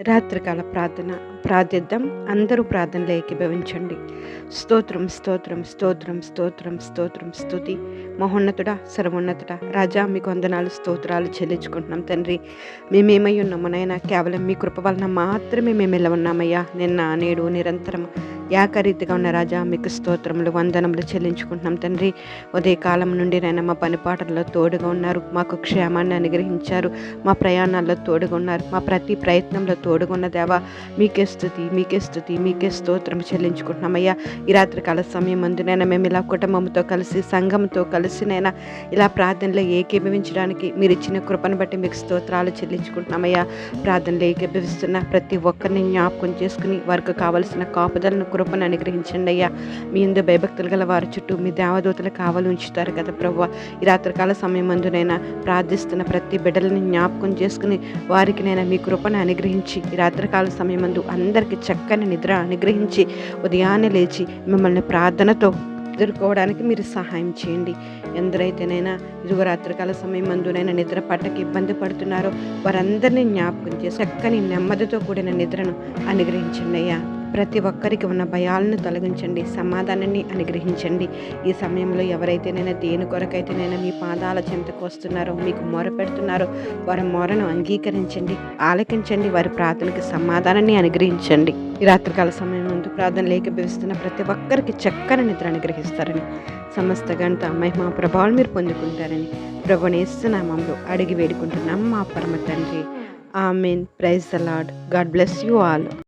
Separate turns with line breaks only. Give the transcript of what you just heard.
రాత్రికాల ప్రార్థన ప్రార్థిద్దాం. అందరూ ప్రార్థనలో ఏకీభవించండి స్తోత్రం స్తోత్రం స్తోత్రం స్తోత్రం స్తోత్రం స్తుతి. మహోన్నతుడ సర్వోన్నతుడ రాజా మీకు వందనాలు స్తోత్రాలు చెల్లించుకుంటున్నాం తండ్రి. మేమేమై ఉన్నాము నాయన కేవలం మీ కృప వలన మాత్రమే మేము ఎలా ఉన్నామయ్యా? నిన్న నేడు నిరంతరం యాకరీతిగా ఉన్న రాజా మీకు స్తోత్రములు వందనములు చెల్లించుకుంటున్నాం తండ్రి. ఉదయకాలం నుండి నైనా మా పనిపాటల్లో తోడుగా ఉన్నారు. మాకు క్షేమాన్ని అనుగ్రహించారు. మా ప్రయాణాల్లో తోడుగా ఉన్నారు. మా ప్రతి ప్రయత్నంలో తోడుగా ఉన్న దేవా మీకే స్థుతి మీకే స్థుతి మీకే స్తోత్రం చెల్లించుకుంటున్నామయ్యా ఈ రాత్రి కాల సమయం అందునైనా మేము ఇలా కుటుంబంతో కలిసి సంఘంతో కలిసినైనా ఇలా ప్రార్థనలో ఏకీభవించడానికి మీరు ఇచ్చిన కృపను బట్టి మీకు స్తోత్రాలు చెల్లించుకుంటున్నామయ్యా ప్రార్థనలో ఏకీభవిస్తున్న ప్రతి ఒక్కరిని జ్ఞాపకం చేసుకుని వారికి కావలసిన కాపుదలను కృపను అనుగ్రహించండి అయ్యా. మీ ఇందు భయభక్తులు గల వారి చుట్టూ మీ దేవదూతల కావాలి ఉంచుతారు కదా ప్రభు ఈ రాత్రికాల సమయం అందునైనా ప్రార్థిస్తున్న ప్రతి బిడ్డలని జ్ఞాపకం చేసుకుని వారికి నేను మీ కృపను అనుగ్రహించి ఈ రాత్రికాల సమయమందు అందరికీ చక్కని నిద్ర అనుగ్రహించి ఉదయాన్నే లేచి మిమ్మల్ని ప్రార్థనతో ఎదుర్కోవడానికి మీరు సహాయం చేయండి. ఎందరైతేనైనా ఇదిగో రాత్రికాల సమయం మందునైనా నిద్ర పట్టకి ఇబ్బంది పడుతున్నారో వారందరినీ జ్ఞాపకం చేసి చక్కని నెమ్మదితో కూడిన నిద్రను అనుగ్రహించండి అయ్యా. ప్రతి ఒక్కరికి ఉన్న భయాలను తొలగించండి సమాధానాన్ని అనుగ్రహించండి. ఈ సమయంలో ఎవరైతేనైనా దేని కొరకైతేనైనా మీ పాదాల చెంతకు వస్తున్నారో మీకు మొర పెడుతున్నారో వారి మొరను అంగీకరించండి ఆలకించండి వారి ప్రార్థనకి సమాధానాన్ని అనుగ్రహించండి. ఈ రాత్రికాల సమయం ముందు ప్రార్థన లేఖపిస్తున్న ప్రతి ఒక్కరికి చక్కని నిద్ర అనుగ్రహిస్తారని సమస్త గంట మహిమ ప్రభావం మీరు పొందుకుంటారని ప్రభునేస్తున్నామంలో అడిగి వేడుకుంటున్నాం మా పరమ తండ్రి. Amen. Praise the Lord God bless you all.